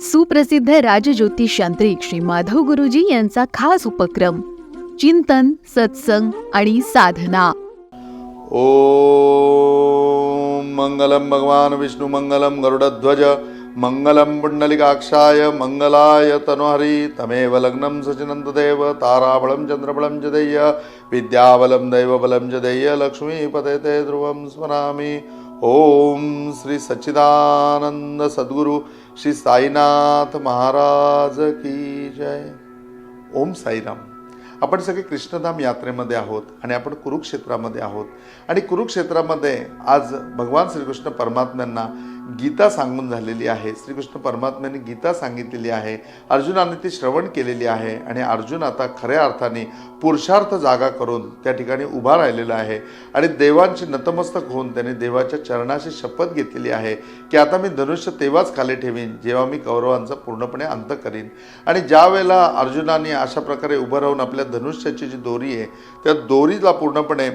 सुप्रसिद्ध राजज्योतिष यांत्रिक श्री माधव गुरुजी यांचा खास उपक्रम चिंतन सत्संग आणि साधना. ओ मंगलम भगवान भगवान् विष्णुमङ्गलं गरुडध्वज मंगलम पुण्डलिकाक्षाय मङ्गलाय तनुहरि तमेव लग्नं सचिनन्ददेव ताराबलं चन्द्रबलं च देय्य विद्याबलं दैवबलं च देय्य लक्ष्मीपते ते ध्रुवं स्मरामि। ओम श्री सच्चिदानंद सद्गुरु श्री साईनाथ महाराज की जय. ओम साईराम. आपण सगळे कृष्णधाम यात्रेमध्ये आहोत आणि आपण कुरुक्षेत्रामध्ये आहोत. आणि कुरुक्षेत्रामध्ये आज भगवान श्रीकृष्ण परमात्म्यांना गीता सांगून झालेली आहे. श्रीकृष्ण परमात्म्याने गीता सांगितलेली आहे. अर्जुनाने ती श्रवण केलेली आहे आणि अर्जुन आता खऱ्या अर्थाने पुरुषार्थ जागा करून त्या ठिकाणी उभा राहिलेला आहे आणि देवांची नतमस्तक होऊन त्याने देवाच्या चरणाशी शपथ घेतलेली आहे की आता मी धनुष्य तेव्हाच खाली ठेवीन जेव्हा मी कौरवांचा पूर्णपणे अंत करीन. आणि ज्या वेळेला अर्जुनाने अशा प्रकारे उभं राहून आपल्या धनुष्याची जी दोरी आहे त्या दोरीला पूर्णपणे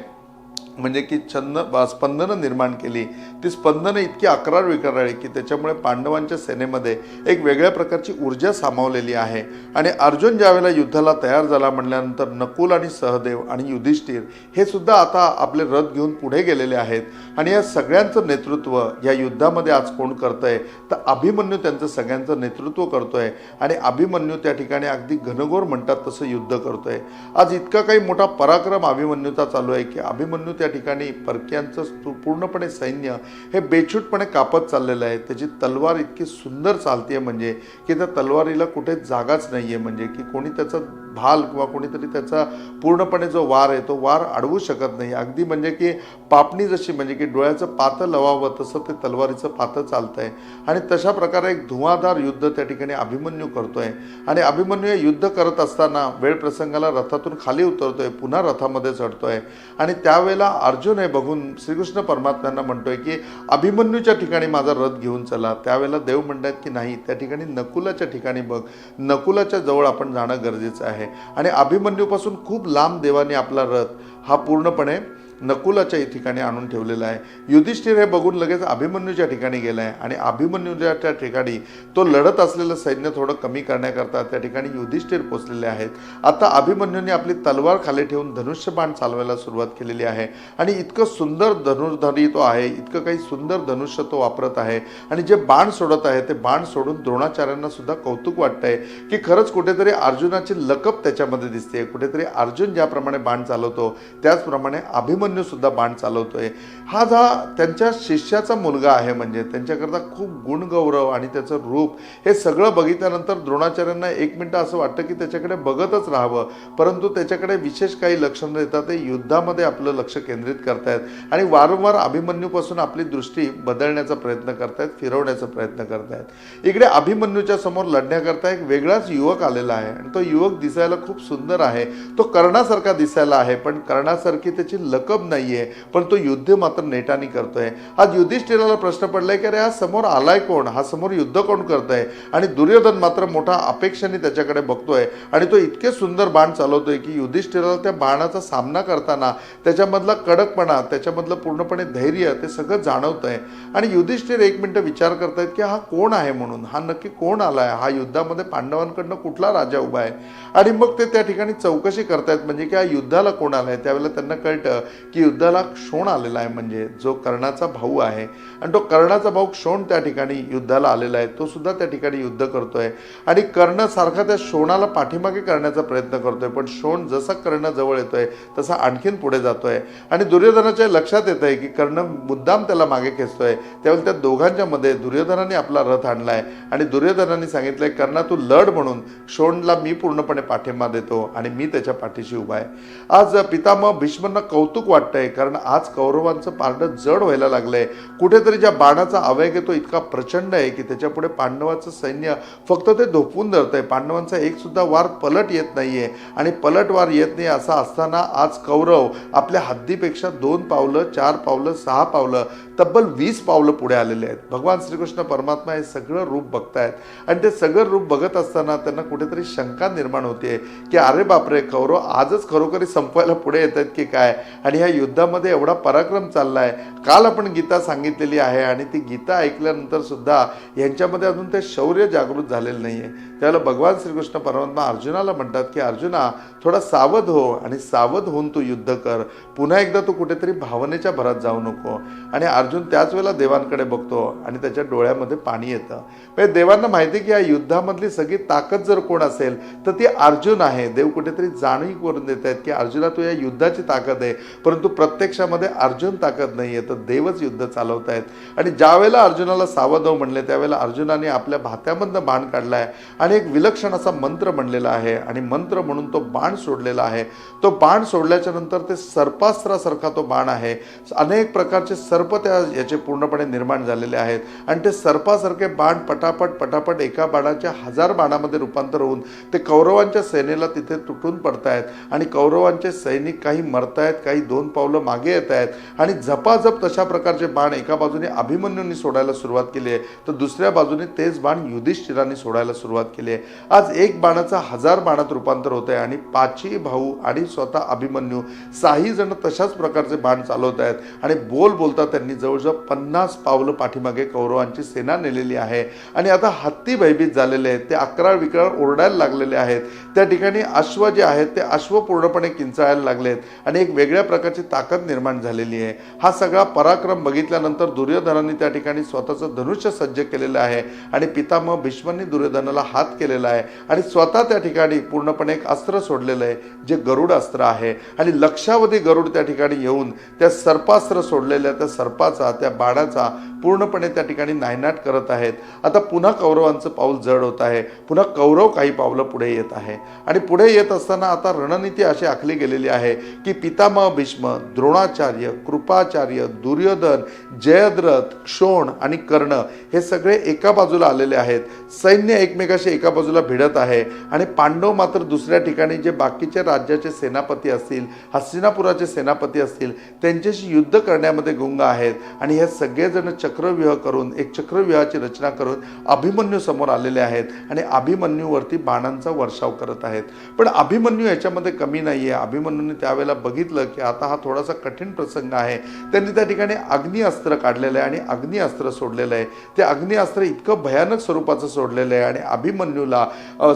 म्हणजे की छंद स्पंदनं निर्माण केली. ती स्पंदनं इतकी अकरार विकराळी की त्याच्यामुळे पांडवांच्या सेनेमध्ये एक वेगळ्या प्रकारची ऊर्जा सामावलेली आहे. आणि अर्जुन ज्यावेळेला युद्धाला तयार झाला म्हणल्यानंतर नकुल आणि सहदेव आणि युधिष्ठिर हे सुद्धा आता आपले रथ घेऊन पुढे गेलेले आहेत. आणि या सगळ्यांचं नेतृत्व या युद्धामध्ये आज कोण करतंय? तर अभिमन्यू त्यांचं सगळ्यांचं नेतृत्व करतो आहे आणि अभिमन्यू त्या ठिकाणी अगदी घनघोर म्हणतात तसं युद्ध करतो आहे आज इतका काही मोठा पराक्रम अभिमन्यूचा चालू आहे की अभिमन्यू त्या ठिकाणी परक्यांचं पूर्णपणे सैन्य हे बेछूटपणे कापत चाललेलं आहे. त्याची तलवार इतकी सुंदर चालते म्हणजे की त्या तलवारीला कुठे जागाच नाही आहे म्हणजे की कोणी त्याचं भाल किंवा कोणीतरी त्याचा पूर्णपणे जो वार आहे तो वार अडवू शकत नाही. अगदी म्हणजे की पापणी जशी म्हणजे की डोळ्याचं पातं लवावं तसं ते तलवारीचं पातं चालतं आहे आणि तशा प्रकारे एक धुवाधार युद्ध त्या ठिकाणी अभिमन्यू करतो आहे आणि अभिमन्यू हे युद्ध करत असताना वेळ प्रसंगाला रथातून खाली उतरतो आहे पुन्हा रथामध्ये चढतो आहे आणि त्यावेळेला अर्जुन हे बघून श्रीकृष्ण परमात्म्यांना म्हणतोय की अभिमन्यूच्या ठिकाणी माझा रथ घेऊन चला. त्यावेळेला देव म्हणतात की नाही त्या ठिकाणी नकुलाच्या ठिकाणी बघ. नकुलाच्या जवळ आपण जाणं गरजेचं आहे. आणि अभिमन्यूपासून खूप लांब देवाने आपला रथ हा पूर्णपणे नकुलाच्या ठिकाणी आणून ठेवलेला आहे. युधिष्ठिर हे बघून लगेच अभिमन्यूच्या ठिकाणी गेला आहे आणि अभिमन्यूच्या ठिकाणी तो लढत असलेलं सैन्य थोडं कमी करण्याकरता त्या ठिकाणी युधिष्ठिर पोचलेले आहेत. आता अभिमन्यूने आपली तलवार खाली ठेवून धनुष्यबाण चालवायला सुरुवात केलेली आहे आणि इतकं सुंदर धनुर्धरी तो आहे इतकं काही सुंदर धनुष्य तो वापरत आहे आणि जे बाण सोडत आहे ते बाण सोडून द्रोणाचार्यांना सुद्धा कौतुक वाटतंय की खरंच कुठेतरी अर्जुनाची लकप त्याच्यामध्ये दिसते कुठेतरी अर्जुन ज्याप्रमाणे बाण चालवतो त्याचप्रमाणे अभिमन्यू सुद्धा बाण चालवतोय. हा जा त्यांच्या शिष्याचा मुलगा आहे म्हणजे त्यांच्याकरता खूप गुणगौरव आणि त्याचं रूप हे सगळं बघितल्यानंतर द्रोणाचार्यांना एक मिनटं असं वाटतं की त्याच्याकडे बघतच राहावं. परंतु त्याच्याकडे विशेष काही लक्षणं देता ते युद्धामध्ये आपलं लक्ष केंद्रित करतायत आणि वारंवार अभिमन्यूपासून आपली दृष्टी बदलण्याचा प्रयत्न करतायत फिरवण्याचा प्रयत्न करतायत. इकडे अभिमन्यूच्या समोर लढण्याकरता एक वेगळाच युवक आलेला आहे आणि तो युवक दिसायला खूप सुंदर आहे. तो कर्णासारखा दिसायला आहे पण कर्णासारखी त्याची कब नाही आहे पण तो युद्ध मात्र नेटाने आहे आज युधिष्ठिराला प्रश्न पडलाय की अरे हा समोर आलाय कोण? हा समोर युद्ध कोण करतोय? आणि दुर्योधन मात्र मोठा अपेक्षेने त्याच्याकडे बघतोय. आणि तो इतके सुंदर बाण चालवतोय की युधिष्ठिराला त्या बाणाचा सामना करताना त्याच्यामधला कडकपणा त्याच्यामधलं पूर्णपणे धैर्य ते सगळं जाणवतंय. आणि युधिष्ठिर एक मिनटं विचार करतायत की हा कोण आहे म्हणून? हा नक्की कोण आलाय? हा युद्धामध्ये पांडवांकडनं कुठला राजा उभा आहे? आणि मग ते त्या ठिकाणी चौकशी करतायत म्हणजे की हा युद्धाला कोण आलाय? त्यावेळेला त्यांना कळतं की युद्धाला क्षोण आलेला आहे म्हणजे जो कर्णाचा भाऊ आहे आणि तो कर्णाचा भाऊ क्षोण त्या ठिकाणी युद्धाला आलेला आहे तो सुद्धा त्या ठिकाणी युद्ध करतोय. आणि कर्ण सारखा त्या शोणाला पाठीमागे करण्याचा प्रयत्न करतोय पण शोण जसा कर्ण जवळ येतोय तसा आणखीन पुढे जातोय. आणि दुर्योधनाच्या लक्षात येत आहे की कर्ण मुद्दाम त्याला मागे खेचतोय. त्यावेळी त्या दोघांच्या मध्ये दुर्योधनाने आपला रथ आणलाय आणि दुर्योधनाने सांगितलंय कर्णा तू लढ म्हणून शोणला मी पूर्णपणे पाठिंबा देतो आणि मी त्याच्या पाठीशी उभा आहे. आज पितामह भीष्मांना कौतुक वाटतंय. कारण आज कौरवांचं पारडं जड व्हायला लागलंय. कुठेतरी ज्या बाणाचा आवेग आहे तो इतका प्रचंड आहे की त्याच्यापुढे पांडवाचं सैन्य फक्त ते धोपून आहे पांडवांचा एक सुद्धा वार पलट येत नाहीये. आणि पलट वार येत नाही असा असताना आज कौरव आपल्या हद्दीपेक्षा दोन पावलं चार पावलं सहा पावलं तब्बल वीस पावलं पुढे आलेले आहेत. भगवान श्रीकृष्ण परमात्मा हे सगळं रूप बघतायत. आणि ते सगळं रूप बघत असताना त्यांना कुठेतरी शंका निर्माण होते की अरे बापरे कौरव आजच खरोखरी संपवायला पुढे येत आहेत की काय? आणि ह्या युद्धामध्ये एवढा पराक्रम चाललाय. काल आपण गीता सांगितलेली आहे आणि ती गीता ऐकल्यानंतर सुद्धा यांच्यामध्ये अजून ते शौर्य जागृत झालेलं नाहीये. त्याला भगवान श्रीकृष्ण परमात्मा अर्जुनाला म्हणतात की अर्जुना थोडा सावध हो आणि सावध होऊन तू युद्ध कर. पुन्हा एकदा तू कुठेतरी भावनेच्या भरात जाऊ नको. आणि अर्जुन त्याच वेळेला देवांकडे बघतो आणि त्याच्या डोळ्यामध्ये पाणी येतं. म्हणजे देवांना माहिती की या युद्धामधली सगळी ताकद जर कोण असेल तर ती अर्जुन आहे. देव कुठेतरी जाणीव करून देत आहेत की अर्जुना तू या युद्धाची ताकद आहे. परंतु प्रत्यक्षामध्ये अर्जुन ताकद नाही आहे तर देवच युद्ध चालवत आहेत आणि ज्यावेळेला अर्जुनाला सावधव म्हणले त्यावेळेला अर्जुनाने आपल्या भात्यामधनं बाण काढला आहे आणि एक विलक्षण असा मंत्र म्हणलेला आहे. आणि मंत्र म्हणून तो बाण सोडलेला आहे. तो बाण सोडल्याच्या नंतर ते सर्पास्त्रासारखा तो बाण आहे. अनेक प्रकारचे सर्प त्या याचे पूर्णपणे निर्माण झालेले आहेत. आणि ते सर्पासारखे बाण पटापट पटापट एका बाणाच्या हजार बाणामध्ये रूपांतर होऊन ते कौरवांच्या सेनेला तिथे तुटून पडतायत. आणि कौरवांचे सैनिक काही मरतायत काही दोन पावलं मागे येत आहेत. आणि झपाझप तशा प्रकारचे बाण एका बाजूने अभिमन्यूंनी सोडायला सुरुवात केली आहे तर दुसऱ्या बाजूने तेच बाण युधिष्ठिरांनी सोडायला सुरुवात केली आहे. आज एक बाणाचा हजार बाणात रूपांतर होत आहे आणि पाचही भाऊ आणि स्वतः अभिमन्यू साही जण तशाच प्रकारचे बाण चालवत आहेत. आणि बोल बोलता त्यांनी जवळजवळ पन्नास पावलं पाठीमागे कौरवांची सेना नेलेली आहे. आणि आता हत्ती भयभीत झालेले आहेत. ते अकराळ विकराळ ओरडायला लागलेले आहेत. त्या ठिकाणी अश्व जे आहेत ते अश्व पूर्णपणे किंचाळायला लागलेत आणि एक वेगळ्या प्रकारची ताकद निर्माण झालेली आहे. हा सगळा पराक्रम बघितल्यानंतर दुर्योधनाने त्या ठिकाणी स्वतःचं धनुष्य सज्ज केलेलं आहे आणि पितामह भीष्मांनी दुर्योधनाला हात केलेला आहे आणि स्वतः त्या ठिकाणी पूर्णपणे एक अस्त्र सोडलेलं आहे जे गरुड अस्त्र आहे. आणि लक्षावधी गरुड त्या ठिकाणी येऊन त्या सर्पास्त्र सोडलेल्या त्या सर्पाचा त्या बाणाचा पूर्णपणे त्या ठिकाणी नायनाट करत आहेत. आता पुन्हा कौरवांचं पाऊल जड होत आहे. पुन्हा कौरव काही पावलं पुढे येत आहे. आणि पुढे येत असताना आता रणनीती अशी आखली गेलेली आहे की पितामह भीष्म भीष्म द्रोणाचार्य कृपाचार्य दुर्योधन जयद्रथ क्षोण आणि कर्ण हे सगळे एका बाजूला आलेले आहेत. सैन्य एकमेकाशी एका बाजूला भिडत आहे. आणि पांडव मात्र दुसऱ्या ठिकाणी जे बाकीचे राज्याचे सेनापती असतील हस्तिनापुराचे सेनापती असतील त्यांच्याशी युद्ध करण्यामध्ये गुंग आहेत. आणि हे सगळेजण चक्रव्यूह करून एक चक्रव्यूहाची रचना करून अभिमन्यू समोर आलेले आहेत. आणि अभिमन्यूवरती बाणांचा वर्षाव करत आहेत. पण अभिमन्यू याच्यामध्ये कमी नाही आहे अभिमन्यूने त्यावेळेला बघितलं की आता हा हा थोडासा कठीण प्रसंग आहे. त्यांनी त्या ठिकाणी अग्निअस्त्र काढलेलं आहे आणि अग्निअस्त्र सोडलेलं आहे. ते अग्निअस्त्र इतकं भयानक स्वरूपाचं सोडलेलं आहे आणि अभिमन्यूला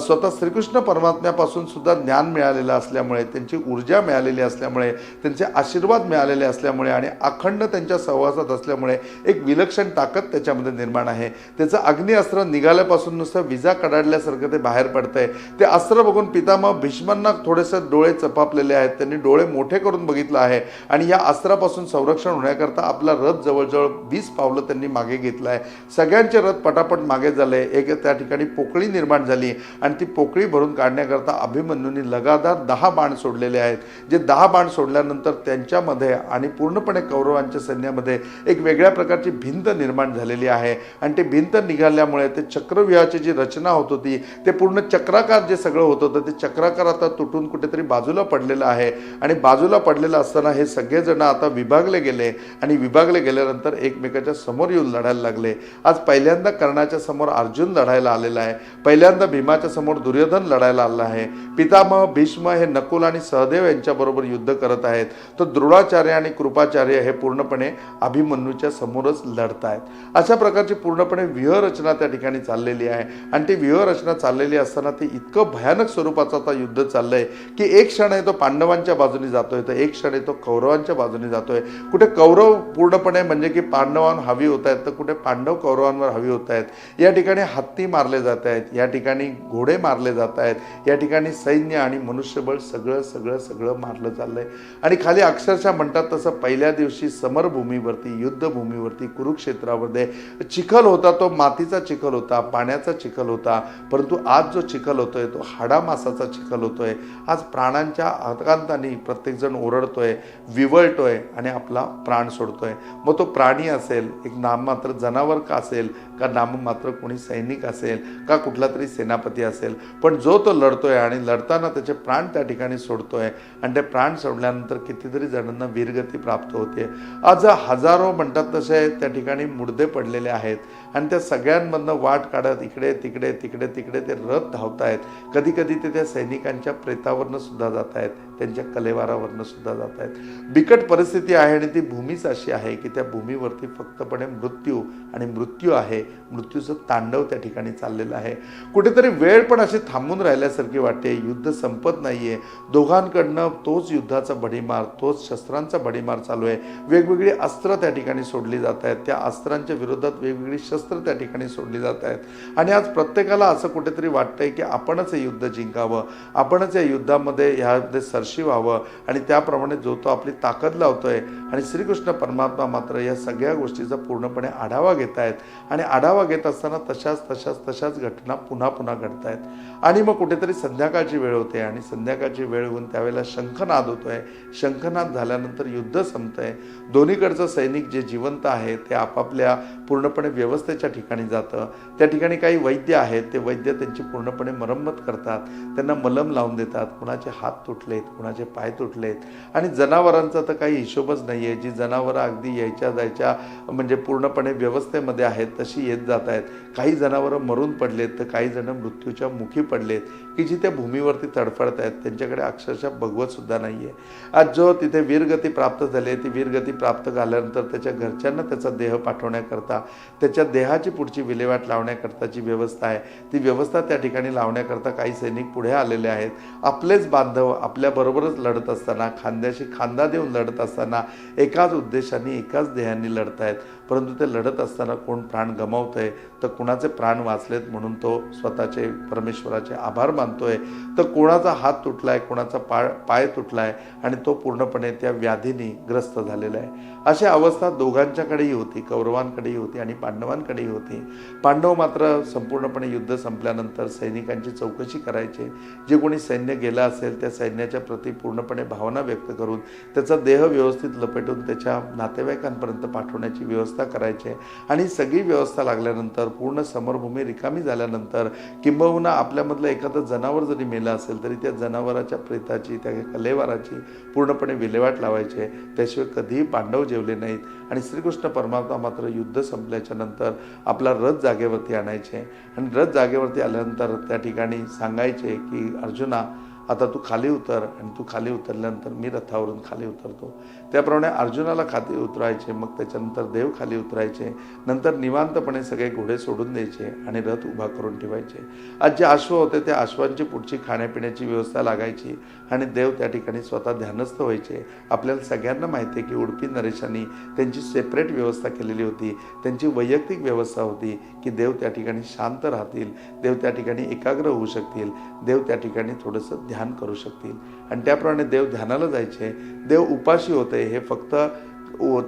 स्वतः श्रीकृष्ण परमात्म्यापासून सुद्धा ज्ञान मिळालेलं असल्यामुळे त्यांची ऊर्जा मिळालेली असल्यामुळे त्यांचे आशीर्वाद मिळालेले असल्यामुळे आणि अखंड त्यांच्या सहवासात असल्यामुळे एक विलक्षण ताकद त्याच्यामध्ये निर्माण आहे. त्याचं अग्निअस्त्र निघाल्यापासून नुसतं विजा कडाडल्यासारखं ते बाहेर पडतंय. ते अस्त्र बघून पितामह भीष्मांना थोडेसे डोळे चपापलेले आहेत. त्यांनी डोळे मोठे करून बघितलं आहे. आणि या अस्त्रापासून संरक्षण होण्याकरता आपला रथ जवळजवळ वीस पावलं त्यांनी मागे घेतला आहे सगळ्यांचे रथ पटापट मागे झाले. एक त्या ठिकाणी पोकळी निर्माण झाली. आणि ती पोकळी भरून काढण्याकरता अभिमन्यूंनी लगातार दहा बाण सोडलेले आहेत. जे दहा बाण सोडल्यानंतर त्यांच्यामध्ये आणि पूर्णपणे कौरवांच्या सैन्यामध्ये एक वेगळ्या प्रकारची भिंत निर्माण झालेली आहे. आणि ते भिंत निघाल्यामुळे ते चक्रव्यूहाची जी रचना होत होती ते पूर्ण चक्राकार जे सगळं होत होतं ते चक्राकार आता तुटून कुठेतरी बाजूला पडलेलं आहे. आणि बाजूला पडलेलं असताना हे सगळेजण आता विभागले गेले आणि विभागले गेल्यानंतर एकमेकाच्या समोर येऊन लढायला लागले. आज पहिल्यांदा कर्णाच्या समोर अर्जुन लढायला आलेला आहे. पहिल्यांदा भीमाच्या समोर दुर्योधन लढायला आला आहे. पितामह भीष्म हे नकुल आणि सहदेव यांच्याबरोबर युद्ध करत आहेत. तर द्रोणाचार्य आणि कृपाचार्य हे पूर्णपणे अभिमन्यूच्या समोरच लढत आहेत. अशा प्रकारची पूर्णपणे व्यूहरचना त्या ठिकाणी चाललेली आहे. आणि ती व्यूहरचना चाललेली असताना ते इतकं भयानक स्वरूपाचं आता युद्ध चाललंय की एक क्षण आहे तो पांडवांच्या बाजूने जातोय तर एक क्षण आहे तो कौरवांच्या बाजूने जातोय. कुठे कौरव पूर्णपणे म्हणजे की पांडवांवर हवी होत आहेत तर कुठे पांडव कौरवांवर हवी होत आहेत. या ठिकाणी हत्ती मारले जात आहेत या ठिकाणी घोडे मारले जात आहेत या ठिकाणी सैन्य आणि मनुष्यबळ सगळं सगळं सगळं मारलं चाललंय. आणि खाली अक्षरशः म्हणतात तसं पहिल्या दिवशी समरभूमीवरती युद्धभूमीवरती कुरुक्षेत्रामध्ये चिखल होता तो मातीचा चिखल होता पाण्याचा चिखल होता परंतु आज जो चिखल होतोय तो हाडामासाचा चिखल होतोय. आज प्राणांच्या आकांताने प्रत्येकजण ओरडतोय. विवळतोय आणि आपला प्राण सोडतोय. मग तो प्राणी असेल एक नाममात्र जनावर का असेल का नाममात्र कोणी सैनिक असेल का कुठला तरी सेनापती असेल पण जो तो लढतोय आणि लढताना त्याचे प्राण त्या ठिकाणी सोडतोय आणि ते प्राण सोडल्यानंतर कितीतरी जणांना वीरगती प्राप्त होते. आज हजारो म्हणतात तसे त्या ठिकाणी मुडदे पडलेले आहेत आणि त्या सगळ्यांमधनं वाट काढत इकडे तिकडे तिकडे तिकडे ते रथ धावतायत. कधी कधी ते त्या सैनिकांच्या प्रेतावरनं सुद्धा जात आहेत त्यांच्या कलेवारावरनं सुद्धा जात आहेत. बिकट परिस्थिती आहे आणि ती भूमीच अशी आहे की त्या भूमीवरती फक्तपणे मृत्यू आणि मृत्यू आहे. मृत्यूचं तांडव त्या ठिकाणी चाललेलं आहे. कुठेतरी वेळ पण अशी थांबून राहिल्यासारखी वाटते. युद्ध संपत नाही आहे दोघांकडनं तोच युद्धाचा भडीमार तोच शस्त्रांचा भडीमार चालू आहे. वेगवेगळी अस्त्र त्या ठिकाणी सोडली जात आहेत. त्या अस्त्रांच्या विरोधात वेगवेगळी शस्त्र त्या ठिकाणी सोडली जात आहेत. आणि आज प्रत्येकाला असं कुठेतरी वाटतंय की आपणच हे युद्ध जिंकावं. आपणच या युद्धामध्ये ह्यामध्ये सर सरशी व्हावं आणि त्याप्रमाणे जो तो आपली ताकद लावतोय. आणि श्रीकृष्ण परमात्मा मात्र या सगळ्या गोष्टीचा पूर्णपणे आढावा घेत आहेत आणि आढावा घेत असताना तशाच तशाच तशाच घटना पुन्हा पुन्हा घडत आहेत आणि मग कुठेतरी संध्याकाळची वेळ होते. आणि संध्याकाळची वेळ होऊन त्यावेळेला शंखनाद होतोय. शंखनाद झाल्यानंतर युद्ध संपतंय. दोन्हीकडचं सैनिक जे जिवंत आहे ते आपापल्या पूर्णपणे व्यवस्थेच्या ठिकाणी जातं. त्या ठिकाणी काही वैद्य आहेत. ते वैद्य त्यांची पूर्णपणे मरम्मत करतात. त्यांना मलम लावून देतात. कुणाचे हात तुटलेत? कुणाचे पाय तुटलेत. आणि जनावरांचा तर काही हिशोबच नाही आहे जी जनावरं अगदी यायच्या जायच्या म्हणजे पूर्णपणे व्यवस्थेमध्ये आहेत तशी येत जात आहेत काही जनावरं मरून पडलेत तर काही जण मृत्यूच्या मुखी पडलेत. की जी त्या भूमीवरती तडफडत आहेत त्यांच्याकडे अक्षरशः भगवत सुद्धा नाही आहे आज जो तिथे वीरगती प्राप्त झाली आहे ती वीरगती प्राप्त झाल्यानंतर त्याच्या घरच्यांना त्याचा देह पाठवण्याकरता त्याच्या देहाची पुढची विल्हेवाट लावण्याकरताची व्यवस्था आहे ती व्यवस्था त्या ठिकाणी लावण्याकरता काही सैनिक पुढे आलेले आहेत. आपलेच बांधव आपल्याबरोबर बरोबरच लढत असताना खांद्याशी खांदा देऊन लढत असताना एकाच उद्देशाने एकाच देहांनी लढत आहेत परंतु ते लढत असताना कोण प्राण गमावत आहे तर कुणाचे प्राण वाचलेत म्हणून तो स्वतःचे परमेश्वराचे आभार मानतोय. तर कोणाचा हात तुटलाय कोणाचा पाय पाय तुटलाय आणि तो पूर्णपणे त्या व्याधीने ग्रस्त झालेला आहे. अशी अवस्था दोघांच्याकडेही होती कौरवांकडेही होती आणि पांडवांकडेही होती. पांडव मात्र संपूर्णपणे युद्ध संपल्यानंतर सैनिकांची चौकशी करायचे. जे कोणी सैन्य गेलं असेल त्या सैन्याच्या प्रती पूर्णपणे भावना व्यक्त करून त्याचा देह व्यवस्थित लपेटून त्याच्या नातेवाईकांपर्यंत पाठवण्याची व्यवस्था करायची आणि सगळी व्यवस्था लागल्यानंतर पूर्ण समरभूमी रिकामी झाल्यानंतर किंबहुना आपल्यामधलं एखादं जनावर जरी मेलं असेल तरी त्या जनावराच्या प्रेताची त्या कलेवाराची पूर्णपणे विल्हेवाट लावायचे त्याशिवाय कधीही पांडव जेवले नाहीत. आणि श्रीकृष्ण परमात्मा मात्र युद्ध संपल्याच्या नंतर आपला रथ जागेवरती आणायचे. आणि रथ जागेवरती आल्यानंतर त्या ठिकाणी सांगायचे की अर्जुना आता तू खाली उतर आणि तू खाली उतरल्यानंतर मी रथावरून खाली उतरतो. त्याप्रमाणे अर्जुनाला खाली उतरायचे मग त्याच्यानंतर देव खाली उतरायचे नंतर निवांतपणे सगळे घोडे सोडून द्यायचे आणि रथ उभा करून ठेवायचे. आज जे अश्व होते त्या अश्वांची पुढची खाण्यापिण्याची व्यवस्था लागायची आणि देव त्या ठिकाणी स्वतः ध्यानस्थ व्हायचे. आपल्याला सगळ्यांना माहिती आहे की उडपी नरेशांनी त्यांची सेपरेट व्यवस्था केलेली होती. त्यांची वैयक्तिक व्यवस्था होती की देव त्या ठिकाणी शांत राहतील देव त्या ठिकाणी एकाग्र होऊ शकतील देव त्या ठिकाणी थोडंसं ध्यान ध्यान करू शकतील. आणि त्याप्रमाणे देव ध्यानाला जायचे. देव उपाशी होते. हे फक्त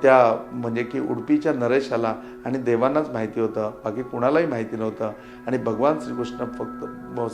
त्या म्हणजे की उडपीच्या नरेशाला आणि देवांनाच माहिती होतं. बाकी कुणालाही माहिती नव्हतं. आणि भगवान श्रीकृष्ण फक्त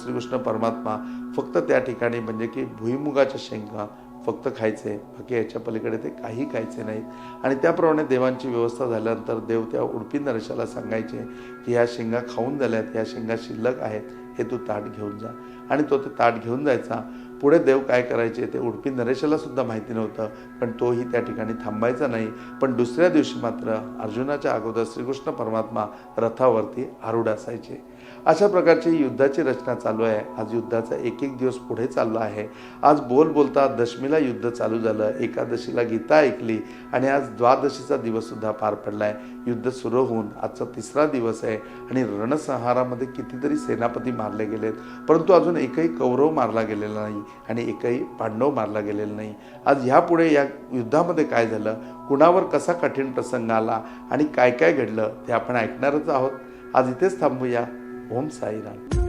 श्रीकृष्ण परमात्मा फक्त त्या ठिकाणी म्हणजे की भुईमुगाच्या शेंगा फक्त खायचे. बाकी याच्या पलीकडे ते काही खायचे नाहीत. आणि त्याप्रमाणे देवांची व्यवस्था झाल्यानंतर देव त्या उडपी नरेशाला सांगायचे की ह्या शेंगा खाऊन झाल्यात. ह्या शेंगा शिल्लक आहेत. हे तू ताट घेऊन जा. आणि तो ते ताट घेऊन जायचा. पुढे देव काय करायचे ते उडपी नरेशाला सुद्धा माहिती नव्हतं. पण तोही त्या ठिकाणी थांबायचा नाही. पण दुसऱ्या दिवशी मात्र अर्जुनाच्या अगोदर श्रीकृष्ण परमात्मा रथावरती आरूढ असायचे. अशा प्रकारची युद्धाची रचना चालू आहे. आज युद्धाचा एक एक दिवस पुढे चालला आहे. आज बोल बोलता दशमीला युद्ध चालू झालं. एकादशीला गीता ऐकली आणि आज द्वादशीचा दिवससुद्धा पार पडला आहे युद्ध सुरू होऊन आजचा तिसरा दिवस आहे आणि रणसंहारामध्ये कितीतरी सेनापती मारले गेलेत. परंतु अजून एकही कौरव मारला गेलेला नाही आणि एकही पांडव मारला गेलेला नाही. आज ह्यापुढे या युद्धामध्ये काय झालं? कुणावर कसा कठीण प्रसंग आला? आणि काय काय घडलं? ते आपण ऐकणारच आहोत. आज इथेच थांबूया. ओम साईराम